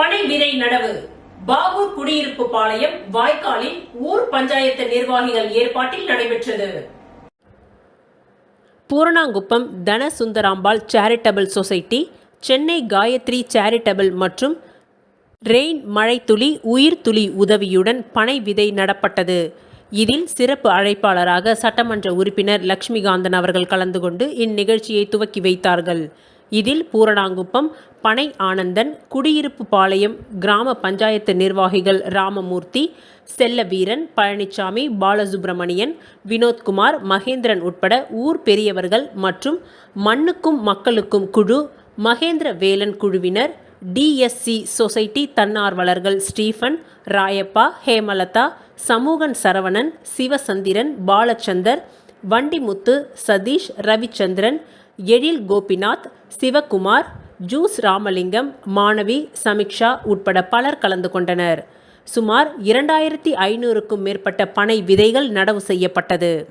பனை விதை நடவு. பாகூர் குடியிருப்பு பாளையம் வாய்க்காலில் ஊர் பஞ்சாயத்து நிர்வாகிகள் ஏற்பாட்டில் நடைபெற்றது. Puranankuppam Dhanasundarambal charitable society Chennai Gayathri charitable மற்றும் ரெயின் மழைத்துளி உயிர்த்துளி உதவியுடன் பனை விதை நடப்பட்டது. இதில் சிறப்பு அழைப்பாளராக சட்டமன்ற உறுப்பினர் லட்சுமிகாந்தன் அவர்கள் கலந்து கொண்டு இந்நிகழ்ச்சியை துவக்கி வைத்தார்கள். இதில் பூரணாங்குப்பம் பனை ஆனந்தன் குடியிருப்பு பாளையம் கிராம பஞ்சாயத்து நிர்வாகிகள் ராமமூர்த்தி செல்லவீரன் பழனிசாமி பாலசுப்பிரமணியன் வினோத்குமார் மகேந்திரன் உட்பட ஊர் பெரியவர்கள் மற்றும் மண்ணுக்கும் மக்களுக்கும் குழு மகேந்திர வேலன் குழுவினர் டிஎஸ்சி சொசைட்டி தன்னார்வலர்கள் ஸ்டீஃபன் ராயப்பா ஹேமலதா சமூகன் சரவணன் சிவசந்திரன் பாலச்சந்தர் வண்டிமுத்து சதீஷ் ரவிச்சந்திரன் எழில் கோபிநாத் சிவகுமார் ஜூஸ் ராமலிங்கம் மாணவி சமிக்ஷா உட்பட பலர் கலந்து கொண்டனர். சுமார் இரண்டாயிரத்தி ஐநூறுக்கும் மேற்பட்ட பனை விதைகள் நடவு செய்யப்பட்டது.